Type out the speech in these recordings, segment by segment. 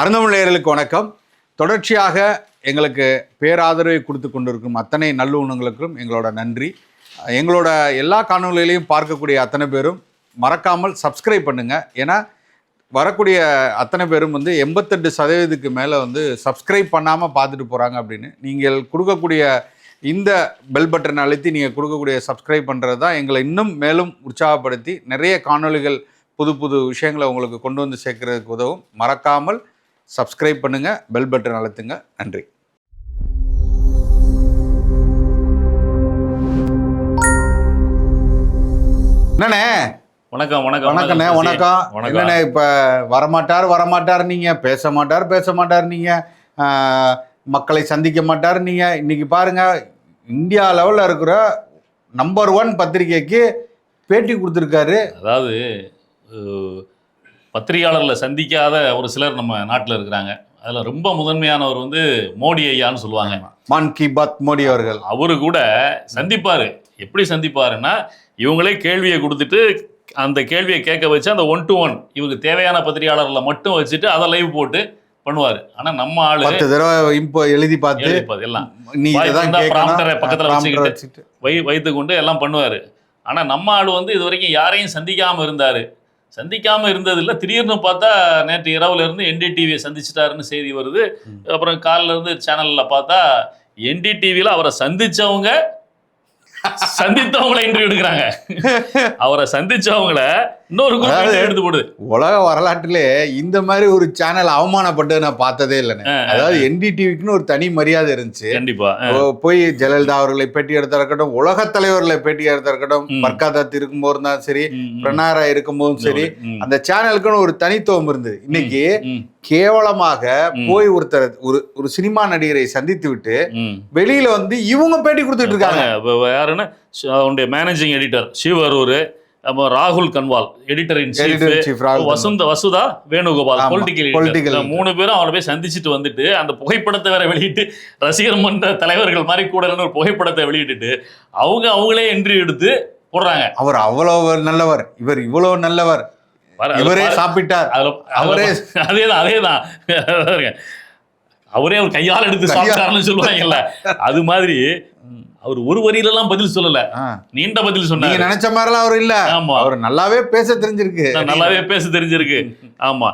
அருந்தமிழர்களுக்கு வணக்கம். தொடர்ச்சியாக எங்களுக்கு பேராதரவை கொடுத்து கொண்டிருக்கும் அத்தனை நல்லுணங்களுக்கும் எங்களோட நன்றி. எங்களோட எல்லா காணொலிகளையும் பார்க்கக்கூடிய அத்தனை பேரும் மறக்காமல் சப்ஸ்கிரைப் பண்ணுங்கள் ஏன்னா வரக்கூடிய அத்தனை பேரும் வந்து எண்பத்தெட்டு சதவீதத்துக்கு மேலே வந்து சப்ஸ்கிரைப் பண்ணாமல் பார்த்துட்டு போகிறாங்க அப்படின்னு. நீங்கள் கொடுக்கக்கூடிய இந்த பெல் பட்டனை அழுத்தி நீங்கள் கொடுக்கக்கூடிய சப்ஸ்கிரைப் பண்ணுறது தான் எங்களை இன்னும் மேலும் உற்சாகப்படுத்தி நிறைய காணொளிகள் புது புது விஷயங்களை உங்களுக்கு கொண்டு வந்து சேர்க்கறதுக்கு உதவும். மறக்காமல் சப்ஸ்கிரைப் பண்ணுங்கள் பெல் பட்டன் அழுத்துங்க. நன்றி. என்னண்ணே? வணக்கம் வணக்கம் வணக்கண்ணே. வணக்கம் என்னண்ணே இப்போ வரமாட்டார் வரமாட்டார் நீங்கள் பேச மாட்டார் பேச மாட்டார் நீங்கள் மக்களை சந்திக்க மாட்டார் நீங்கள் இன்னைக்கு பாருங்க இந்தியா லெவலில் இருக்கிற நம்பர் ஒன் பத்திரிகைக்கு பேட்டி கொடுத்துருக்காரு. அதாவது பத்திரிகையாளர்களை சந்திக்காத ஒரு சிலர் நம்ம நாட்டில் இருக்கிறாங்க. அதில் ரொம்ப முதன்மையானவர் வந்து மோடி ஐயான்னு சொல்லுவாங்க. மான் கி பாத் மோடி அவர்கள். அவரு கூட சந்திப்பாரு. எப்படி சந்திப்பாருன்னா இவங்களே கேள்வியை கொடுத்துட்டு அந்த கேள்வியை கேட்க வச்சு அந்த ஒன் டு ஒன் இவருக்கு தேவையான பத்திரிகையாளர்களை மட்டும் வச்சுட்டு அதை லைவ் போட்டு பண்ணுவார். ஆனா நம்ம ஆளு பத்து தடவை இப்போ எழுதி பார்த்து எல்லாம். நீ prompter-ஐ பக்கத்துல வச்சுக்கிட்டு. வை வைத்து கொண்டு எல்லாம் பண்ணுவார். ஆனால் நம்ம ஆள் வந்து இது வரைக்கும் யாரையும் சந்திக்காமல் இருந்தார். சந்திக்காமல் இருந்ததில்ல. திடீர்னு பார்த்தா நேற்று இரவுல இருந்து என்டிடிவியை சந்திச்சிட்டாருன்னு செய்தி வருது. அப்புறம் காலில் இருந்து சேனலில் பார்த்தா என்டிடிவியில் அவரை சந்திச்சவங்க சந்தித்தவங்கள இன்டர்வியூ எடுக்கிறாங்க. அவரை சந்திச்சவங்கள இன்னொரு எடுத்து போடுது உலக வரலாற்றிலே இந்த மாதிரி ஒரு சேனல் அவமானப்பட்டது நான் பார்த்ததே இல்லைண்ணே. அதாவது என்டிடிவிக்குன்னு ஒரு தனி மரியாதை இருந்துச்சு. கண்டிப்பா போய் ஜெயலலிதா அவர்களை பேட்டி எடுத்தா இருக்கட்டும் உலக தலைவர்களை பேட்டி எடுத்தா இருக்கட்டும் ம். பர்காதத் இருக்கும்போது இருந்தாலும் சரி. பிரணாரா இருக்கும்போதும் சரி அந்த சேனலுக்குன்னு ஒரு தனித்துவம் இருந்தது. இன்னைக்கு கேவலமாக. போய் ஒருத்தர் ஒரு ஒரு சினிமா நடிகரை சந்தித்து விட்டு. வெளியில வந்து இவங்க பேட்டி கொடுத்துட்டு இருக்காங்க. யாருன்னா அவனுடைய மேனேஜிங் எடிட்டர் சிவ அப்புறம் ராகுல் கன்வால் எடிட்டர் இன் சீஃப் வசுந்த வசுதா வேணுகோபால் பொலிட்டிக்கல் மூணு பேரும் அவரை போய் சந்திச்சுட்டு வந்துட்டு அந்த புகைப்படத்தை வேற வெளியிட்டு ரசிகர் மன்ற தலைவர்கள் மாதிரி கூட ஒரு புகைப்படத்தை வெளியிட்டுட்டு அவங்க அவங்களே என்ட்ரி எடுத்து போடுறாங்க. அவர் அவ்வளவு நல்லவர். இவர் இவ்வளவு நல்லவர். இவரே. சாப்பிட்டார். அவரே அதேதான் அதேதான். அவரே அவர் கையால் எடுத்து சாப்பிட்டாருன்னு சொல்லுவாங்கல்ல. அது மாதிரி அவர் ஒரு வரியில எல்லாம் பதில் சொல்லல. நீண்ட பதில் சொன்னாரு. நினைச்ச மாதிரிலாம் அவர் இல்ல. ஆமா. அவர் நல்லாவே பேச தெரிஞ்சிருக்கு. நல்லாவே பேச தெரிஞ்சிருக்கு. ஆமா.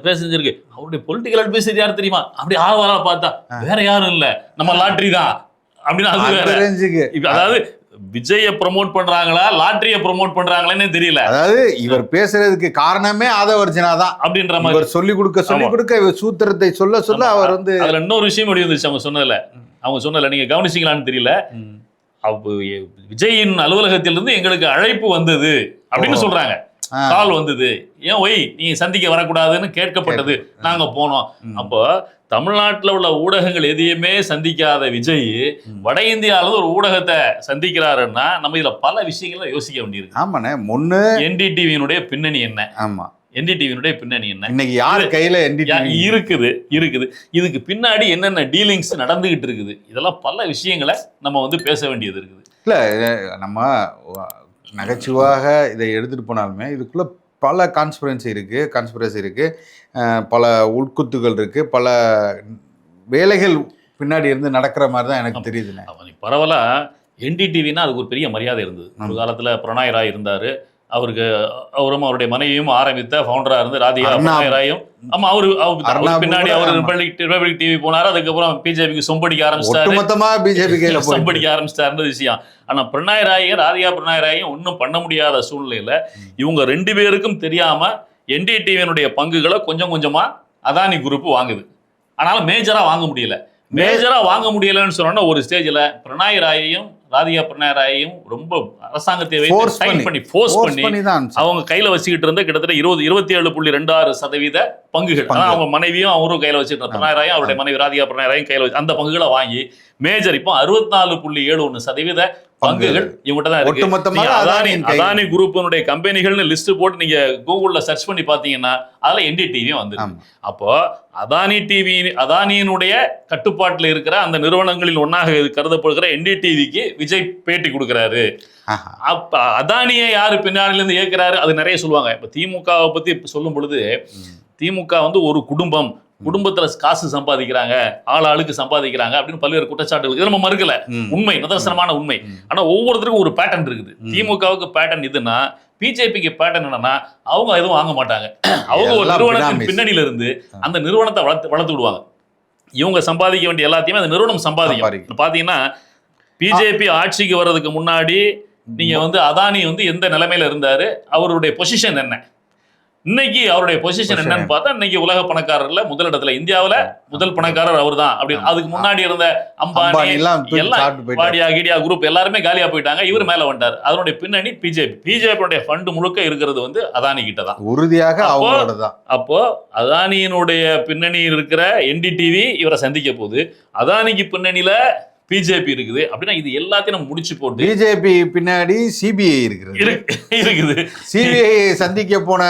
பேச தெரிஞ்சிருக்கு. அவருடைய பொலிட்டிக்கல் அட்வைசர் யார் தெரியுமா? அப்படி ஆவாரா பார்த்தா வேற யாரும் இல்ல. நம்ம லாட்ரி தான். அப்படின்னு அது அதாவது விஜய ப்ரோமோட் பண்றாங்களா லாட்டரிய ப்ரோமோட் பண்றாங்களான்னு தெரியல அதாவது இவர் பேசுறதுக்கு காரணமே ஆதவர்ஜனா தான் அப்படின்ற மாதிரி இவர் சொல்லி கொடுக்க சொல்லி. கொடுக்க இவர் சூத்திரத்தை சொல்ல சொல்ல. அவர் வந்து அதுல இன்னொரு விஷயம் வெளிய வந்துச்சு அவங்க சொன்னதுல அவங்க சொன்னதுல நீங்க கவனிச்சீங்களான்னு தெரியல விஜயின் அலுவலகத்திலிருந்து எங்களுக்கு அழைப்பு வந்தது அப்படின்னு. சொல்றாங்க. கால் வந்தது. ஏன் ஒய் நீங்க சந்திக்க வரக்கூடாதுன்னு கேட்கப்பட்டது. நாங்க போனோம். அப்போ தமிழ்நாட்டுல உள்ள ஊடகங்கள் எதையுமே சந்திக்காத விஜய். வட இந்தியால இருந்து ஒரு ஊடகத்தை சந்திக்கிறாருன்னா நம்ம இதுல பல விஷயங்களை யோசிக்க வேண்டியிருக்கு. ஆமாண்ணே. முன்னு என்டிடிவியினுடைய பின்னணி என்ன? ஆமா. என்டிடிவியினுடைய பின்னணி என்ன? இன்னைக்கு யார் கையில என்டிடிவி? இருக்குது இருக்குது. இதுக்கு பின்னாடி என்னென்ன டீலிங்ஸ் நடந்துகிட்டு இருக்குது? இதெல்லாம் பல விஷயங்களை நம்ம வந்து பேச வேண்டியது இருக்குது. இல்ல நம்ம நகைச்சுவாக இதை எடுத்துட்டு போனாலுமே இதுக்குள்ள பல கான்ஸ்பிரன்சி இருக்கு கான்ஸ்பிரசி இருக்கு. அஹ், பல உட்குத்துகள் இருக்கு. பல வேலைகள் பின்னாடி இருந்து நடக்கிற மாதிரி தான் எனக்கு தெரியுதுண்ணே அவன் பரவலா என்டிடிவினா அதுக்கு ஒரு பெரிய மரியாதை இருந்தது. ஒரு காலத்துல பிரணாய் ராய் இருந்தாரு. அவருக்கு அவரும் அவருடைய மனைவியும் ஆரம்பித்த ஃபவுண்டரா இருந்து ராதிகா ராயும் ஆமா அவரு பின்னாடி அவர் ஆமா. ரிபப்ளிக் ரிபப்ளிக் டிவி போனாரு. அதுக்கப்புறம் பிஜேபிக்கு சொம்படிக்க ஆரம்பிச்சிட்டாரு. ஒட்டுமொத்தமா பிஜேபி சொம்படிக்க ஆரம்பிச்சிட்டாருன்றது விஷயம். ஆனா பிரணாய் ராயும் ராதிகா பிரணாய் ராயும் ஒன்றும் பண்ண முடியாத சூழ்நிலையில இவங்க ரெண்டு பேருக்கும் தெரியாம என்டிடிவியினுடைய பங்குகளை கொஞ்சம் கொஞ்சமா அதானி குரூப் வாங்குது. ஆனாலும் மேஜரா வாங்க முடியல. மேஜரா வாங்க முடியலன்னு சொன்னா ஒரு ஸ்டேஜ்ல பிரணாய் ராயையும் ராதிகா பிரணாய் ராயையும் ரொம்ப அரசாங்கத்தை டைட் பண்ணி. ஃபோர்ஸ் பண்ணி அவங்க கையில வச்சுக்கிட்டு இருந்த கிட்டத்தட்ட இருபது இருபத்தி ஏழு புள்ளி ரெண்டு ஆறு சதவீத பங்குகள் பங்கு. அதான் அவங்க மனைவியும் அவரும் கையில வச்சுட்டு பிரணாயராயும் அவருடைய மனைவி ராதிகா பிரணாயராயும் கையில வச்சு அந்த பங்குகளை வாங்கி மேஜர் இப்போ அறுபத்தி நாலு புள்ளி ஏழு ஒன்று சதவீத பங்குகள் இவங்ககிட்ட தான் இருக்கு ஒட்டுமொத்தமாக அதானி. அதானி குரூப்பினுடைய கம்பெனிகள்னு லிஸ்ட் போட்டு நீங்க கூகுள்ல சர்ச் பண்ணி பாத்தீங்கன்னா அதுல என்டிடிவியும் வந்து ஆமா. அப்போ அதானி டிவி அதானியினுடைய கட்டுப்பாட்டுல இருக்கிற அந்த நிறுவனங்களில் ஒன்னாக கருதப்படுகிற என்டிடிவிக்கு விஜய் பேட்டி கொடுக்கிறாரு. அப்ப அதானியை யாரு பின்னாடில இருந்து இயக்குறாரு அது நிறைய சொல்லுவாங்க இப்ப திமுகவை பத்தி சொல்லும் பொழுது. திமுக வந்து ஒரு குடும்பம் குடும்பத்துல காசு சம்பாதிக்கிறாங்க ஆள் ஆளுக்கு சம்பாதிக்கிறாங்க அப்படின்னு பல்வேறு குற்றச்சாட்டுகள் இதை நம்ம மறுக்கல. உண்மை நிதர்சனமான உண்மை. ஆனா ஒவ்வொருத்தருக்கும் ஒரு பேட்டர்ன் இருக்குது. திமுகவுக்கு பேட்டர்ன் இதுன்னா பிஜேபிக்கு பேட்டர்ன் என்னன்னா அவங்க எதுவும் வாங்க மாட்டாங்க அவங்க ஒரு நிறுவனத்தின். பின்னணியில இருந்து. அந்த நிறுவனத்தை வளர்த்து வளர்த்து விடுவாங்க இவங்க சம்பாதிக்க வேண்டிய எல்லாத்தையுமே அந்த நிறுவனம் சம்பாதிக்கும். பாத்தீங்கன்னா பிஜேபி ஆட்சிக்கு வர்றதுக்கு முன்னாடி நீங்க வந்து அதானி வந்து எந்த நிலைமையில இருந்தாரு அவருடைய பொசிஷன் என்ன இன்னைக்கு அவருடைய பொசிஷன் என்னன்னு பார்த்தா இன்னைக்கு உலக பணக்காரர்ல முதலிடத்துல இந்தியாவுல முதல் பணக்காரர் அவர்தான். அப்படின்னு அதுக்கு முன்னாடி இருந்த அம்பானி எல்லாம். வாடியா கீடியா குரூப் எல்லாருமே காலியா போயிட்டாங்க. இவர் மேல வந்துட்டார். அதனுடைய பின்னணி பிஜேபி. பிஜேபியுடைய ஃபண்ட் முழுக்க இருக்கிறது வந்து அதானி கிட்ட தான் உறுதியாக அப்போ- தான் அதானியினுடைய பின்னணியில் இருக்கிற என்டிடிவி இவரை சந்திக்க போகுது. அதானிக்கு பின்னணியில பிஜேபி இருக்குது. அப்படின்னா இது எல்லாத்தையும் நம்ம முடிச்சு போட்டு பிஜேபி பின்னாடி சிபிஐ இருக்கிறது இருக்கு- இருக்குது. சிபிஐ சந்திக்க போன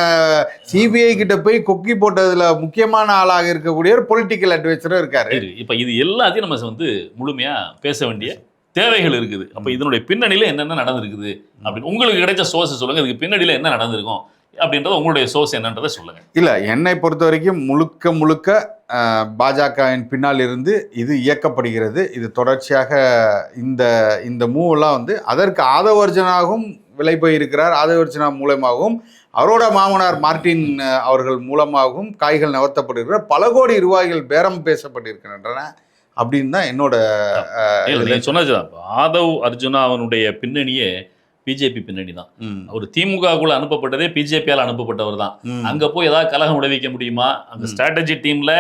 சிபிஐ கிட்ட போய் கொக்கி போட்டதுல முக்கியமான ஆளாக இருக்கக்கூடிய ஒரு பொலிட்டிக்கல் அட்வைசரும் இருக்காரு. இரு. இப்ப இது எல்லாத்தையும் நம்ம வந்து முழுமையா பேச வேண்டிய தேவைகள் இருக்குது. அப்ப இதனுடைய பின்னணியில என்னென்ன நடந்திருக்குது? அப்படின்னு உங்களுக்கு கிடைச்ச சோர்ஸ் சொல்லுங்க. இதுக்கு பின்னணியில என்ன நடந்திருக்கும்? அப்படின்றத உங்களுடைய சோர்ஸ் என்னன்றதை சொல்லுங்க. இல்ல என்னை பொறுத்த வரைக்கும் முழுக்க முழுக்க பாஜகவின் பின்னால் இருந்து இது இயக்கப்படுகிறது. இது தொடர்ச்சியாக இந்த இந்த மூவெல்லாம் வந்து அதற்கு ஆதவர்ஜனாகவும் விலை போயிருக்கிறார். ஆதவர்ஜனா மூலமாகவும் அவரோட மாமனார் மார்ட்டின் அவர்கள் மூலமாகவும் காய்கள் நகர்த்தப்படுகிற பல கோடி ரூபாய்கள் பேரம் பேசப்பட்டிருக்கின்றன அப்படின்னு தான் என்னோட சொன்னதுதான். ஆதவ் அர்ஜுனா அவனுடைய பின்னணியே பிஜேபி பின்னணி தான். அவர் திமுகக்குள்ள அனுப்பப்பட்டதே பிஜேபியால் அனுப்பப்பட்டவர் தான். அங்க போய் ஏதாவது கலகம் விளைவிக்க முடியுமா? அந்த. ஸ்ட்ராட்டஜி டீம்ல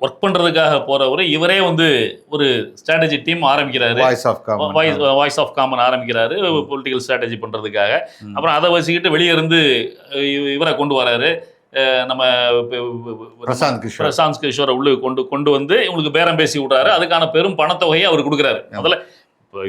ஒர்க் பண்றதுக்காக போறவர் இவரே வந்து ஒரு ஸ்ட்ராட்டஜி டீம் ஆரம்பிக்கிறாரு. Voice of common voice of common ஆரம்பிக்கிறாரு பொலிட்டிக்கல் ஸ்ட்ராட்டஜி பண்றதுக்காக. ம். அப்புறம் அதை வச்சுக்கிட்டு வெளியே இருந்து இவரை கொண்டு வராரு. நம்ம பிரசாந்த் கிஷோர். பிரசாந்த் கிஷோரை உள்ள கொண்டு கொண்டு வந்து இவங்களுக்கு பேரம் பேசி விடுறாரு. அதுக்கான பெரும் பணத்தொகையை அவர் கொடுக்குறாரு. முதல்ல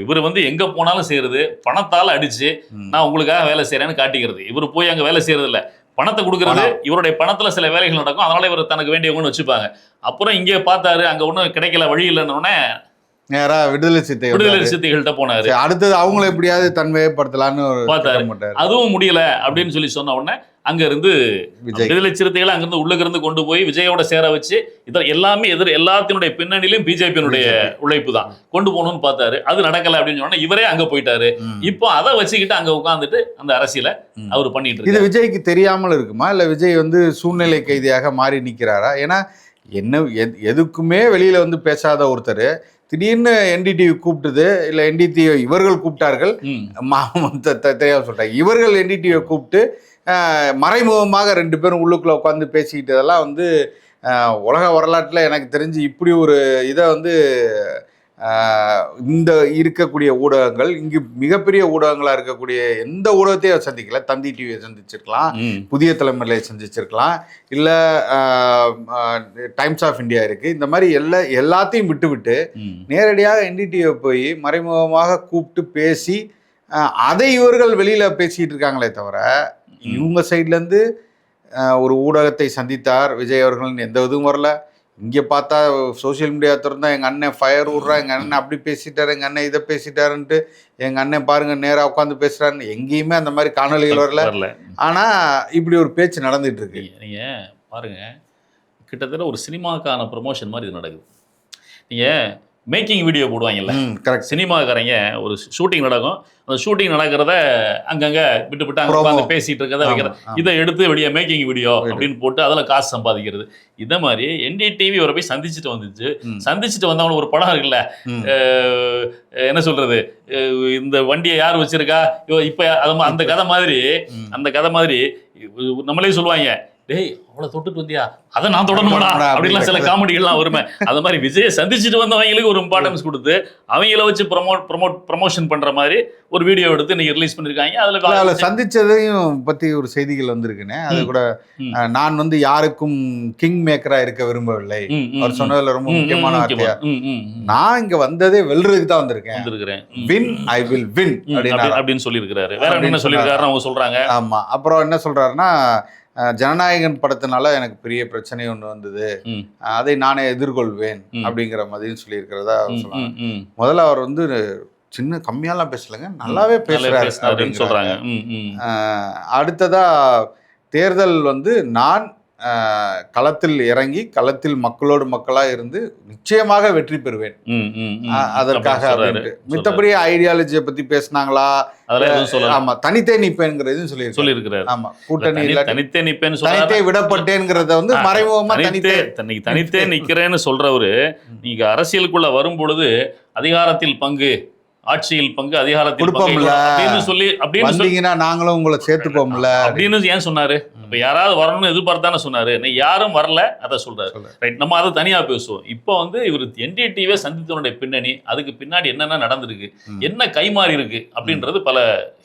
இவர் வந்து எங்க போனாலும் செய்யறது பணத்தால அடிச்சு. நான் உங்களுக்காக வேலை செய்யறேன்னு காட்டிக்கிறது. இவர் போய் அங்க வேலை செய்யறது இல்ல பணத்தை கொடுக்கறது. இவருடைய பணத்துல சில வேலைகள் நடக்கும். அதனால இவர் தனக்கு வேண்டியவங்கன்னு வச்சுப்பாங்க. அப்புறம் இங்கே பார்த்தாரு அங்க ஒன்றும் கிடைக்கல வழி இல்லைன்னு உடனே நேரா விடுதலை சித்தை விடுதலை வந்தாரு. சிறுத்தைகள்கிட்ட போனாரு. அடுத்தது அவங்கள எப்படியாவது தன்மையப்படுத்தலான்னு பார்த்தாரு. அதுவும் முடியல அப்படின்னு சொல்லி சொன்ன உடனே அங்க இருந்து விடுதலை சிறுத்தைகளை அங்கிருந்து உள்ளுக்கு இருந்து கொண்டு போய் விஜயோட சேர வச்சு இதில் எல்லாமே எதிர் எல்லாத்தினுடைய பின்னணியிலும் பிஜேபியினுடைய உழைப்பு தான். கொண்டு போகணும்னு பார்த்தாரு. அது நடக்கல அப்படின்னு சொன்னா இவரே அங்க போயிட்டாரு. இப்போ அதை வச்சுக்கிட்டு அங்க உட்காந்துட்டு அந்த அரசியல. அவர் பண்ணிட்டு இது விஜய்க்கு தெரியாமல் இருக்குமா? இல்ல விஜய் வந்து சூழ்நிலை கைதியாக மாறி நிக்கிறாரா? ஏன்னா என்ன எத்- எதுக்குமே வெளியில வந்து பேசாத ஒருத்தர். திடீர்னு என்டிடிவி கூப்பிட்டது இல்ல என்டிடிவி இவர்கள் கூப்பிட்டார்கள். தெரியாம சொல்லிட்டாங்க. இவர்கள் என்டிடிவியை கூப்பிட்டு மறைமுகமாக ரெண்டு பேரும் உள்ளுக்குள்ள உட்காந்து பேசிக்கிட்டதெல்லாம் வந்து உலக வரலாற்றில் எனக்கு தெரிஞ்சு இப்படி ஒரு இதை வந்து இந்த இருக்கக்கூடிய ஊடகங்கள் இங்கு மிகப்பெரிய ஊடகங்களாக இருக்கக்கூடிய எந்த ஊடகத்தையும் சந்திக்கல. தந்தி டிவியை சந்திச்சிருக்கலாம். புதிய தலைமுறையை சந்திச்சிருக்கலாம். இல்லை டைம்ஸ் ஆஃப் இந்தியா இருக்குது இந்த மாதிரி எல்லா எல்லாத்தையும் விட்டு விட்டு ம். நேரடியாக என்டிடிவியை போய் மறைமுகமாக கூப்பிட்டு பேசி அதை இவர்கள் வெளியில் பேசிகிட்டு இருக்காங்களே தவிர இவங்க சைட்லேருந்து ஒரு ஊடகத்தை சந்தித்தார் விஜய் அவர்கள். எந்த இதுவும் வரல. இங்கே பார்த்தா சோஷியல் மீடியா திறந்தா எங்கள் அண்ணன் ஃபயர் விட்றா எங்கள் அண்ணன் அப்படி பேசிட்டாரு எங்கள் அண்ணன் இதை பேசிட்டாருன்ட்டு எங்கள் அண்ணன் பாருங்க நேராக உட்காந்து பேசுகிறாருன்னு எங்கேயுமே அந்த மாதிரி காணொலிகள் வரல. ஆனால் இப்படி ஒரு பேச்சு நடந்துட்டு இருக்கு. நீங்க- நீங்க பாருங்க கிட்டத்தட்ட ஒரு சினிமாக்கான ப்ரொமோஷன் மாதிரி இது நடக்குது. நீங்க மேக்கிங் வீடியோ போடுவாங்கல்ல. கரெக்ட் சினிமாக்காரங்க ஒரு ஷூட்டிங் நடக்கும். அந்த ஷூட்டிங் நடக்கிறத அங்கங்க விட்டு விட்டு அங்க. உட்காந்து பேசிட்டு இருக்கிறத வைக்கிறத. இதை எடுத்து வெளியே மேக்கிங் வீடியோ அப்படின்னு போட்டு அதுல காசு சம்பாதிக்கிறது. இத மாதிரி என்டிடிவி ஒரு போய் சந்திச்சுட்டு வந்துச்சு. சந்திச்சுட்டு வந்தவங்க ஒரு படம் இருக்குல்ல. என்ன சொல்றது? இந்த வண்டியை யார் வச்சிருக்கா? இப்ப அந்த கதை மாதிரி அந்த கதை மாதிரி நம்மளே சொல்லுவாங்க. டேய் அவ்வளவு தொட்டுட்டு வந்தியா? அதை நான் தொடணுமாடா? அப்படின்லாம் சில காமெடிகள்லாம் வருமே. அது மாதிரி விஜயை சந்திச்சுட்டு வந்தவங்களுக்கு ஒரு இம்பார்ட்டன்ஸ் கொடுத்து அவங்கள வச்சு ப்ரமோட் ப்ரமோட் ப்ரமோஷன் பண்ற மாதிரி ஒரு வீடியோ எடுத்து இன்னைக்கு ரிலீஸ் பண்ணிருக்காங்க. அதுல அதுல சந்திச்சதையும் பத்தி ஒரு செய்திகள் வந்திருக்குன்னு அது. கூட நான் வந்து யாருக்கும் கிங் மேக்கரா இருக்க விரும்பவில்லை. அவர். சொன்னதுல ரொம்ப முக்கியமான முக்கியமா. வார்த்தையா. நான் இங்க வந்ததே வெல்றதுக்கு தான் வந்திருக்கேன். வந்திருக்கிறேன். வின் ஐ வில் வின் அப்படின்னா சொல்லியிருக்கிறாரு. வேற என்ன சொல்லியிருக்காருன்னு அவங்க சொல்றாங்க? ஆமா. அப்புறம் என்ன சொல்றாருன்னா ஜனநாயகன் படத்தினால எனக்கு பெரிய பிரச்சனை ஒன்று வந்தது. அதை நானே எதிர்கொள்வேன். அப்படிங்கிற மாதிரியும் சொல்லியிருக்கிறதா ம். முதல்ல அவர் வந்து சின்ன கம்மியாலாம் பேசலங்க நல்லாவே நல்லா பேசுறாரு அப்படிங்கிறாங்க. சொல்றாங்க அடுத்ததா தேர்தல் வந்து நான் களத்தில் இறங்கி களத்தில் மக்களோடு மக்களாக இருந்து நிச்சயமாக வெற்றி பெறுவேன். அதற்காக மித்தபடி ஐடியாலஜியை பத்தி பேசினாங்களா? ஆமா தனித்தே நிற்பேங்கிறதையும் சொல்லியிருக்காரு. சொல்லியிருக்கிறாரு. ஆமா கூட்டணி தனித்தே நிப்பேன்னு தனித்தே விடப்பட்டேங்கிறத வந்து மறைமுகமா தனித்தே தனித்தே நிக்கிறேன்னு சொல்றவரு நீங்க அரசியலுக்குள்ள வரும் பொழுது அதிகாரத்தில் பங்கு. ஆட்சியில் பங்கு அதிகாரத்தில் கொடுப்போம்ல. அப்படின்னு சொல்லி அப்படின்னு வந்தீங்கன்னா நாங்களும் உங்களை சேர்த்துப்போம்ல. அப்படின்னு ஏன் சொன்னாரு? இப்ப யாராவது வரணும்னு எதிர்பார்த்தானே சொன்னாரு. யாரும் வரல அதை சொல்றாரு. ரைட் நம்ம அதை தனியா பேசுவோம். இப்போ வந்து இவர் என்டிடிவே சந்தித்தனுடைய பின்னணி அதுக்கு பின்னாடி என்னென்ன நடந்திருக்கு. என்ன கைமாறி இருக்கு அப்படின்றது பல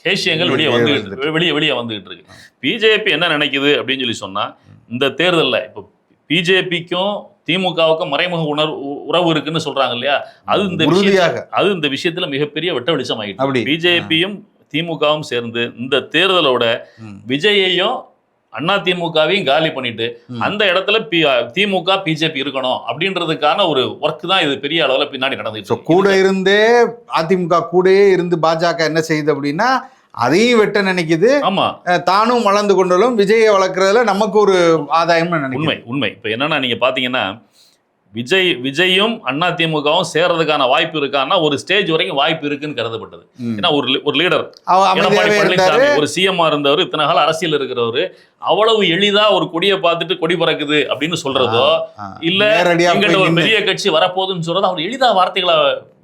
ஹேஷியங்கள் வெளியே வெளியே வந்துகிட்டு வெளியே வெளியே வந்துகிட்டு இருக்கு. பிஜேபி என்ன நினைக்குது அப்படின்னு சொல்லி சொன்னா இந்த தேர்தல்ல இப்போ பிஜேபிக்கும் திமுகவுக்கும் மறைமுக உணர்வு உறவு இருக்குன்னு சொல்றாங்க இல்லையா அது இந்த உறுதியாக அது இந்த விஷயத்துல மிகப்பெரிய வெட்ட வெளிச்சம் அப்படி. ஆகிட்டு பிஜேபியும் திமுகவும் சேர்ந்து இந்த தேர்தலோட. விஜயையும் அண்ணா திமுகவையும் காலி பண்ணிட்டு. அந்த இடத்துல பி- திமுக பிஜேபி இருக்கணும் அப்படின்றதுக்கான ஒரு ஒர்க் தான் இது பெரிய அளவுல பின்னாடி நடந்துச்சு கூட இருந்தே அதிமுக கூடயே இருந்து பாஜக என்ன செய்யுது அப்படின்னா அதையும் வெட்ட நினைக்குது. ஆமா. தானும் வளர்ந்து கொண்டாலும் விஜயை வளர்க்கறதுல நமக்கு ஒரு ஆதாயம்னு நினைக்கிறேன். உண்மை உண்மை. இப்ப என்னன்னா நீங்க பாத்தீங்கன்னா விஜய் விஜயும் அண்ணா திமுகவும் சேர்றதுக்கான வாய்ப்பு இருக்கான்னா ஒரு ஸ்டேஜ் வரைக்கும் வாய்ப்பு இருக்குன்னு கருதப்பட்டது. ஏன்னா ஒரு ஒரு லீடர் ஒரு சிஎம் இருந்தவர் இத்தனை கால அரசியல் இருக்கிறவரு அவ்வளவு எளிதா ஒரு கொடியை பார்த்துட்டு கொடி பறக்குது அப்படின்னு சொல்றதோ. இல்ல எங்கிட்ட ஒரு பெரிய கட்சி வரப்போகுதுன்னு சொல்றது அவர் எளிதா வார்த்தைகளை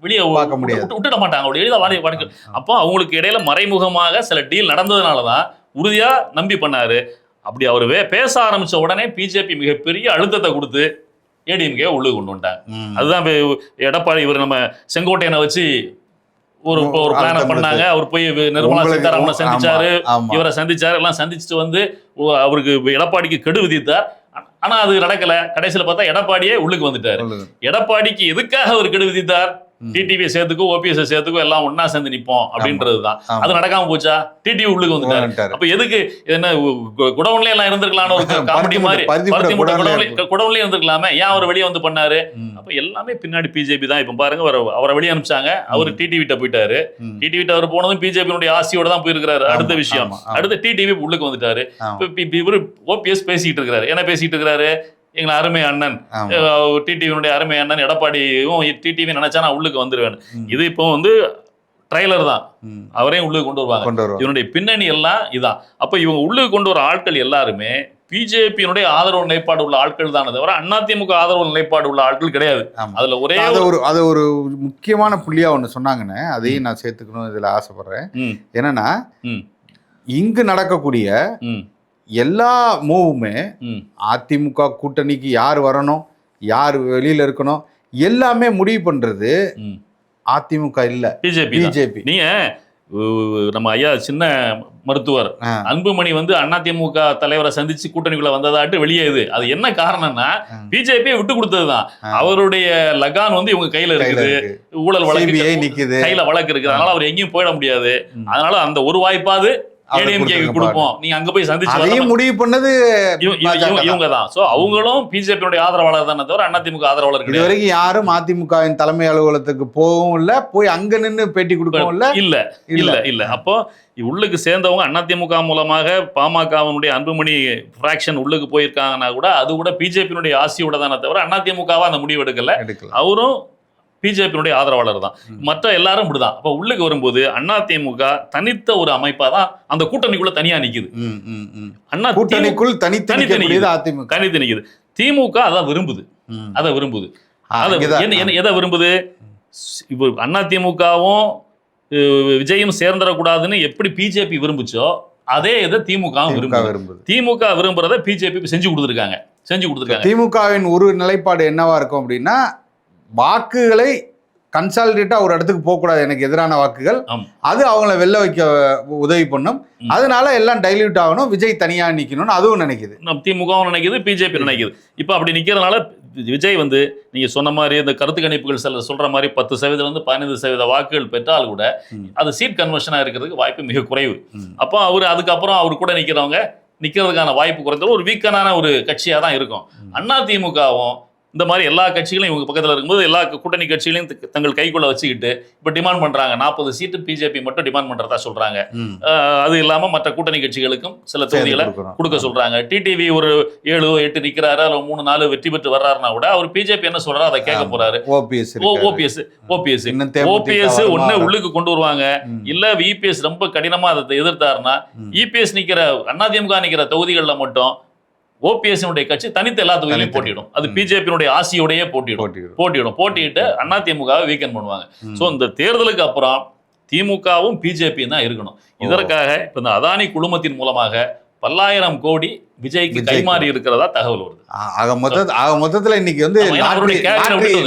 வெளியே பார்க்க முடியாது. விட்டு- விட்டுட மாட்டாங்க. அவர் எளிதா வார்த்தை வார்த்தை அப்போ அவங்களுக்கு இடையில மறைமுகமாக சில டீல் நடந்ததுனால தான் உறுதியா நம்பி பண்ணாரு. அப்படி அவர் வே பேச ஆரம்பிச்ச உடனே பிஜேபி மிகப்பெரிய அழுத்தத்தை கொடுத்து ஏடிஎம்கே உள்ளே கொண்டு வந்துட்டாங்க. அதுதான் எடப்பாடி இவர் நம்ம செங்கோட்டையனை வச்சு ஒரு ஒரு பிளான பண்ணாங்க. அவர் போய் நிர்மலா சீதாராமனை சந்திச்சாரு. இவரை சந்திச்சாரு. எல்லாம் சந்திச்சுட்டு வந்து அவருக்கு எடப்பாடிக்கு கெடு விதித்தார். ஆனா அது நடக்கல. கடைசியில பார்த்தா எடப்பாடியே உள்ளுக்கு வந்துட்டாரு. எடப்பாடிக்கு எதுக்காக அவர் கெடு விதித்தார்? ம். டிடிவி சேர்த்துக்கோ ஓபிஎஸ் சேர்த்துக்கோ எல்லாம் ஒண்ணா சேர்ந்து நிப்போம் அப்படின்றதுதான் ஆமா. அது நடக்காம போச்சா? டிடிவி உள்ளுக்கு வந்துட்டாரு. அப்ப எதுக்கு? என்ன கு- குடவுன்ல எல்லாம் இருந்திருக்கலாம்னு ஒரு காமெடி மாதிரி குடவுன்ல குடவுன்லயே இருந்திருக்கலாமே. ஏன் அவர் வெளியே வந்து பண்ணாரு. அப்ப எல்லாமே பின்னாடி பிஜேபி தான். இப்ப பாருங்க அவரை வெளியே அனுப்பிச்சாங்க. அவர் டிடிவி கிட்ட போயிட்டாரு. ம். டிடிவி கிட்ட அவர் போனதும் பிஜேபியினுடைய ஆசையோட தான் போயிருக்காரு அடுத்த விஷயம். அடுத்து டிடிவி உள்ளுக்கு வந்துட்டாரு. இவரு ஓபிஎஸ் பேசிட்டு இருக்காரு என்ன பேசிட்டு இருக்காரு எங்க அருமை அண்ணன். டிடிவினுடைய அருமை அண்ணன் எடப்பாடியும் டிடிவி நினைச்சா நான் உள்ளுக்கு வந்துருவேன். இது இப்போ வந்து ட்ரைலர் தான். அவரையும் உள்ளுக்கு கொண்டு வருவாங்க. இவனுடைய பின்னணி எல்லாம் இதான் அப்ப இவங்க உள்ளுக்கு கொண்டு வர ஆட்கள் எல்லாருமே பிஜேபியினுடைய ஆதரவு நிலைப்பாடு உள்ள ஆட்கள் தானே தவிர அதிமுக ஆதரவு நிலைப்பாடு உள்ள ஆட்கள் கிடையாது. அதுல ஒரே ஒரு அது ஒரு முக்கியமான புள்ளியா ஒண்ணு சொன்னாங்கண்ணே. அதையும் நான் சேர்த்துக்கணும் இதுல ஆசைப்படுறேன். என்னன்னா இங்கு நடக்கக்கூடிய எல்லா மூவுமே. அதிமுக கூட்டணிக்கு யார் வரணும் யார் வெளியில இருக்கணும் எல்லாமே முடிவு பண்றது ம். அதிமுக இல்ல பிஜேபி. பிஜேபி நீங்க உ- நம்ம ஐயா சின்ன மருத்துவர். அன்புமணி வந்து அதிமுக தலைவரை சந்திச்சு கூட்டணிக்குள்ள வந்ததாட்டு வெளியே இது அது என்ன காரணம்னா ஆ. பிஜேபியை விட்டு கொடுத்ததுதான். அவருடைய லகான் வந்து இவங்க கையில இருக்குது இருக்கு ஊழல் வழக்கு நிக்குது கையில வழக்கு இருக்குது அதனால அவர் எங்கேயும் போயிட முடியாது. அதனால அந்த ஒரு வாய்ப்பாவது கொடுப்போம். நீங்க அங்க போய் சந்திச்சு அதையும். முடிவு பண்ணது. இவங்க தான். சோ அவங்களும் பிஜேபியுடைய ஆதரவாளர் தானே தவிர அதிமுக ஆதரவாளர் இது வரைக்கும் யாரும் அதிமுகவின் தலைமை அலுவலகத்துக்கு போகவும் இல்ல போய் அங்க நின்னு பேட்டி கொடுக்கவும் இல்ல. இல்ல இல்ல இல்ல. அப்போ உள்ளுக்கு சேர்ந்தவங்க அதிமுக மூலமாக பாமகவினுடைய அன்புமணி பிராக்ஷன் உள்ளுக்கு போயிருக்காங்கன்னா கூட அது கூட பிஜேபியினுடைய ஆசையோட தானே தவிர அதிமுகவா அந்த முடிவு எடுக்கல. அவரும் பிஜேபியினுடைய ஆதரவாளர் தான். மற்ற எல்லாரும் இப்படிதான். அப்ப உள்ளுக்கு வரும்போது அதிமுக தனித்த ஒரு அமைப்பா தான் அந்த கூட்டணிக்குள்ள தனியா நிக்குது. அண்ணா திமுக கூட்டணிக்குள் தனித்து தனித்து நிற்கக்கூடியது அதிமுக. தனித்து நிக்குது. திமுக அதான் விரும்புது. அதை விரும்புது. எதை விரும்புது? இப்போ அதிமுகவும் விஜயும் சேர்ந்துடக்கூடாதுன்னு எப்படி பிஜேபி விரும்புச்சோ அதே இதை திமுக திமுக விரும்புது. விரும்புது. திமுக விரும்புறத பிஜேபி செஞ்சு கொடுத்துருக்காங்க. செஞ்சு கொடுத்துருக்காங்க. திமுகவின் ஒரு நிலைப்பாடு என்னவா இருக்கும் அப்படின்னா வாக்குகளை கன்சாலிடேட்டா ஒரு இடத்துக்கு போகக்கூடாது எனக்கு எதிரான வாக்குகள். அது அவங்கள வெல்ல வைக்க உதவி பண்ணும். அதனால எல்லாம் டைல்யூட் ஆகணும் விஜய் தனியா நிக்கணும்னு அதுவும் நினைக்குது திமுகவும் நினைக்குது பிஜேபி நினைக்குது இப்போ அப்படி நிக்கிறதுனால விஜய் வந்து நீங்க சொன்ன மாதிரி இந்த கருத்து கணிப்புகள் சில சொல்ற மாதிரி பத்து சதவீதம் வந்து பதினைந்து சதவீத வாக்குகள் பெற்றால் கூட. அது சீட் கன்வர்ஷனா இருக்கிறதுக்கு வாய்ப்பு மிக குறைவு. அப்போ அவர் அதுக்கப்புறம் அவர் கூட நிக்கிறவங்க நிக்கிறதுக்கான வாய்ப்பு குறைந்த ஒரு வீக்கனான ஒரு கட்சியா தான் இருக்கும். அண்ணா திமுகவும் இந்த மாதிரி எல்லா கட்சிகளும் இவங்க பக்கத்துல இருக்கும்போது எல்லா கூட்டணி கட்சிகளையும் தங்கள் கைக்குள்ள வச்சுக்கிட்டு இப்ப டிமாண்ட் பண்றாங்க நாற்பது சீட்டு பிஜேபி மட்டும் டிமாண்ட் பண்றதா சொல்றாங்க ம். அஹ் அது இல்லாம மற்ற கூட்டணி கட்சிகளுக்கும் சில தொகுதிகளை. கொடுக்க சொல்றாங்க டிடிவி ஒரு ஏழு எட்டு நிக்கிறாரு அதுல மூணு நாலு வெற்றி பெற்று வர்றாருன்னா கூட அவர் பிஜேபி என்ன சொல்றாரு அதை கேட்க. போறாரு ஓபிஎஸ் ஓபிஎஸ் ஓபிஎஸ் ஓபிஎஸ்? ஒண்ணு உள்ளுக்கு கொண்டு வருவாங்க. இல்ல இபிஎஸ் ரொம்ப கடினமா அதை எதிர்த்தாருன்னா. இபிஎஸ் நிக்கிற அதிமுக நிக்கிற தொகுதிகளில் மட்டும் ஓபிஎஸ் கட்சி தனித்து எல்லா தொகுதியிலும். போட்டியிடும் அது. பிஜேபியினுடைய ஆசியோடயே போட்டியிடும் போட்டியிடும். போட்டியிடும் போட்டியிட்டு அதிமுகவை வீக்கெண்ட் பண்ணுவாங்க. சோ இந்த தேர்தலுக்கு அப்புறம் திமுகவும் பிஜேபியும் தான் இருக்கணும் இதற்காக இப்ப இந்த அதானி குழுமத்தின் மூலமாக பல்லாயிரம் கோடி விஜய்க்கு. கைமாறி இருக்கிறதா தகவல் வருது ஆக மொத்த ஆக மொத்தத்துல இன்னைக்கு வந்து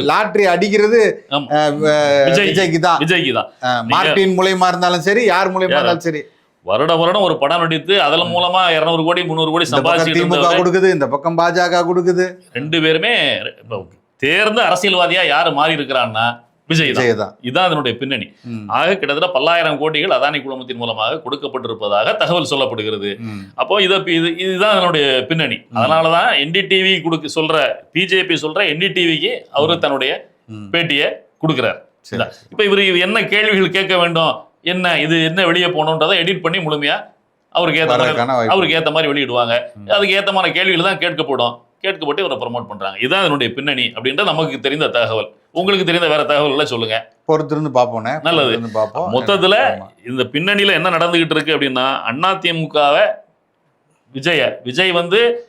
லாட்ரி அடிக்கிறது. விஜய்க்கு தான் விஜய்க்கு தான் அஹ், மார்ட்டின் மூலியமா இருந்தாலும் சரி யார் மூலியமா? இருந்தாலும் சரி வருட வருடம் ஒரு படம் நடித்து அதன் மூலமா இருநூறு கோடி முந்நூறு கோடி இருந்தவர். கொடுக்குது இந்த பக்கம் பாஜக கொடுக்குது. ரெண்டு பேருமே தேர்ந்த அரசியல்வாதியா யாரு மாறி இருக்கிறான்னா விஜய் தான். இதுதான் அதனுடைய பின்னணி. ஆக கிட்டத்தட்ட பல்லாயிரம் கோடிகள் அதானி குழுமத்தின் மூலமாக கொடுக்கப்பட்டிருப்பதாக தகவல் சொல்லப்படுகிறது. அப்போ இதை இது இதுதான் அதனுடைய பின்னணி. அதனாலதான் என்டிடிவி கொடுக்க சொல்ற பிஜேபி சொல்ற என்டிடிவிக்கு அவரு தன்னுடைய. பேட்டியை கொடுக்கிறார். சரி. இப்ப இவரு என்ன கேள்விகள் கேட்க வேண்டும்? என்ன இது என்ன வெளியே போகணுன்றதை எடிட் பண்ணி முழுமையா அவருக்கு ஏத்த மாதிரி. அவருக்கு ஏத்த மாதிரி வெளியிடுவாங்க. அதுக்கு ஏத்தமான கேள்விகள் தான் கேட்கப்படும். கேட்கப்பட்டு இவரை ப்ரமோட் பண்றாங்க. இதுதான் அதனுடைய பின்னணி அப்படின்றது நமக்கு தெரிந்த தகவல். உங்களுக்கு தெரிந்த வேற தகவல்களை சொல்லுங்க. பொறுத்திருந்து பார்ப்போனே நல்லது. பார்ப்போம். மொத்தத்துல. இந்த பின்னணியில என்ன நடந்துகிட்டு இருக்கு அப்படின்னா அதிமுகவை விஜய விஜய் வந்து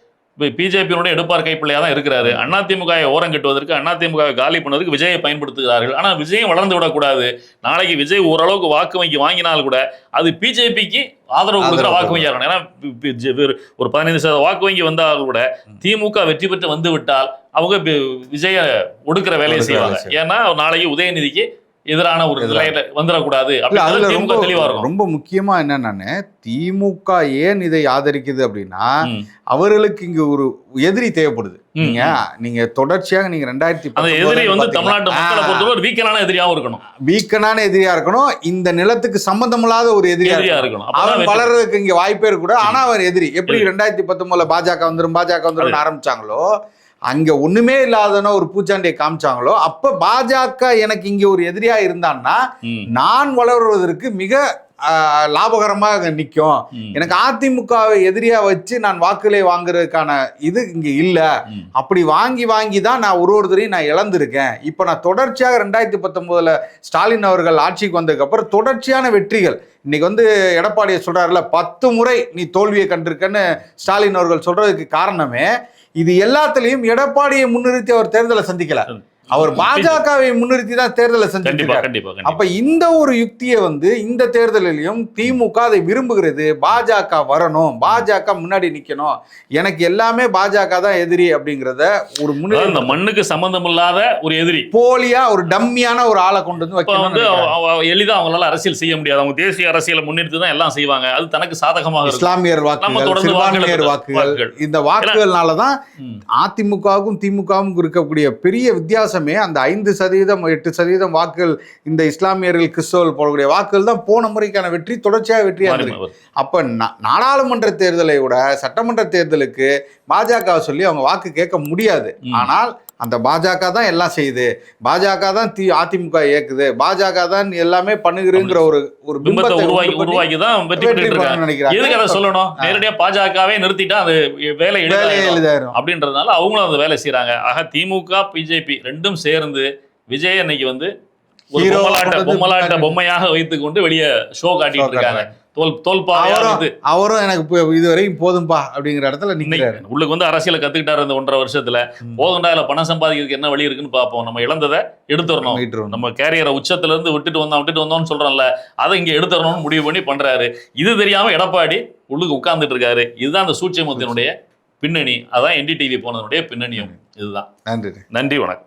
பிஜேபியினுடைய எடுப்பார் கைப்பிள்ளையா தான் இருக்கிறாரு. அதிமுகவை ஓரம் கட்டுவதற்கு அதிமுகவை காலி பண்ணுவதற்கு விஜயை பயன்படுத்துகிறார்கள். ஆனா விஜயம் வளர்ந்து விடக்கூடாது. நாளைக்கு விஜய் ஓரளவுக்கு வாக்கு வங்கி வாங்கினால் கூட அது பிஜேபிக்கு ஆதரவு கொடுக்குற வாக்கு இருக்கணும் ஏன்னா ஒரு பதினைந்து சதவீத வாக்கு வங்கி வந்தால் கூட திமுக வெற்றி பெற்று வந்து விட்டால் அவங்க விஜய ஒடுக்குற வேலையை செய்வாங்க. ஏன்னா நாளைக்கு உதயநிதிக்கு எதிரான ஒரு. நிலையில வந்துடக்கூடாது திமுக தெளிவா இருக்கும். ரொம்ப முக்கியமா என்னன்னு திமுக ஏன் இதை ஆதரிக்குது அப்படின்னா. அவர்களுக்கு இங்க ஒரு எதிரி தேவைப்படுது. நீங்க நீங்க தொடர்ச்சியாக நீங்க ரெண்டாயிரத்தி எதிரி வந்து தமிழ்நாட்டு மக்களை பொறுத்தவரை ஒரு வீக்கனான எதிரியாவும் இருக்கணும். வீக்கனான எதிரியா இருக்கணும். இந்த நிலத்துக்கு சம்பந்தமில்லாத ஒரு எதிரியா இருக்கணும். அவன் வளர்றதுக்கு இங்க வாய்ப்பே இருக்க கூட ஆனா அவர் எதிரி. எப்படி ரெண்டாயிரத்தி பத்தொன்பதுல பாஜக வந்துரும் பாஜக வந்துரும் ஆரம்பிச்சாங்களோ அங்க ஒண்ணுமே இல்லாதன ஒரு பூச்சாண்டியை காமிச்சாங்களோ அப்ப பாஜக எனக்கு இங்க ஒரு எதிரியா இருந்தான்னா நான் வளருவதற்கு மிக லாபகரமாக நிக்கும். ம், எனக்கு அதிமுகவை எதிரியா வச்சு நான் வாக்குகளை வாங்குறதுக்கான இது இங்க இல்ல. அப்படி வாங்கி வாங்கி தான் நான் ஒரு ஒருத்தரையும் நான் இழந்திருக்கேன். இப்போ நான் தொடர்ச்சியாக ரெண்டாயிரத்தி பத்தொன்பதுல ஸ்டாலின் அவர்கள் ஆட்சிக்கு வந்ததுக்கு அப்புறம் தொடர்ச்சியான வெற்றிகள். இன்னைக்கு வந்து எடப்பாடியை சொல்றாருல பத்து முறை நீ தோல்வியை கண்டிருக்கன்னு ஸ்டாலின் அவர்கள் சொல்றதுக்கு காரணமே இது எல்லாத்துலேயும் எடப்பாடியை முன்னிறுத்தி அவர் தேர்தலை சந்திக்கல. அவர் பாஜகவை முன்னிறுத்தி தான் தேர்தலை கண்டிப்பா அப்ப இந்த ஒரு யுக்தியை வந்து இந்த தேர்தலிலும் திமுக அதை விரும்புகிறது. பாஜக வரணும். பாஜக முன்னாடி நிக்கணும். எனக்கு எல்லாமே பாஜக தான் எதிரி அப்படிங்கறத ஒரு முன்னாடி இந்த மண்ணுக்கு சம்பந்தம் இல்லாத ஒரு எதிரி. போலியா ஒரு டம்மியான ஒரு ஆளை கொண்டு வந்து வந்து எளிதா அவங்களால அரசியல் செய்ய முடியாது. அவங்க தேசிய அரசியலை முன்னிறுத்தி தான் எல்லாம் செய்வாங்க. அது தனக்கு சாதகமாக இஸ்லாமியர் வாக்குகள் சிறுபான்மையர் வாக்குகள். இந்த வாக்குகள்னால தான் ம். அதிமுகவுக்கும் திமுகவுக்கும் இருக்கக்கூடிய பெரிய வித்தியாசமே அந்த ஐந்து சதவீதம் எட்டு சதவீதம் வாக்குகள் இந்த இஸ்லாமியர்கள் கிறிஸ்தவர்கள் போடக்கூடிய வாக்குகள் தான் போன முறைக்கான வெற்றி தொடர்ச்சியாக வெற்றியா மாறி இருந்தது. அப்ப நாடாளுமன்ற தேர்தலை விட சட்டமன்ற தேர்தலுக்கு பாஜக சொல்லி அவங்க வாக்கு கேட்க முடியாது. ஆனால் அந்த பாஜக தான் எல்லாம் செய்யுது. பாஜக தான் தி அதிமுக இயக்குது. பாஜக தான் எல்லாமே பண்ணுகிறேங்கிற ஒரு ஒரு பிம்பத்தை உருவாக்கி உருவாக்கி தான் வெற்றி நினைக்கிறாங்க. எதுக்கு அதை சொல்லணும்? நேரடியா பாஜகவே நிறுத்திட்டா அது வேலை எளிதாயிரும் அப்படின்றதுனால அவங்களும் அந்த வேலை செய்றாங்க. ஆக திமுக பிஜேபி ரெண்டும் சேர்ந்து விஜய் அன்னைக்கு வந்து பொம்மலாட்ட பொம்மலாட்ட பொம்மையாக வைத்துக் கொண்டு வெளியே ஷோ காட்டிட்டு இருக்காங்க. தோல் தோல்பாவையா அவரும் எனக்கு இப்போ இதுவரைக்கும் போதும்பா அப்படிங்கிற இடத்துல நிக்கிறாரு. உள்ளுக்கு வந்து அரசியலை கத்துக்கிட்டாரு இந்த ஒன்றரை வருஷத்துல. போகண்டா இல்ல பணம் சம்பாதிக்கிறதுக்கு என்ன வழி இருக்குன்னு பார்ப்போம். நம்ம இழந்ததை எடுத்துடணும். நம்ம கேரியரை உச்சத்துல இருந்து விட்டுட்டு வந்தோம் விட்டுட்டு வந்தோம்னு சொல்றோம்ல அதை இங்க எடுத்துடணும்னு முடிவு பண்ணி பண்றாரு. இது தெரியாம எடப்பாடி உள்ளுக்கு உட்கார்ந்துட்டு இருக்காரு. இதுதான் அந்த சூட்சமத்தினுடைய பின்னணி. அதான் என்டிடிவி போனதனுடைய பின்னணியும். இதுதான். நன்றி. நன்றி வணக்கம்.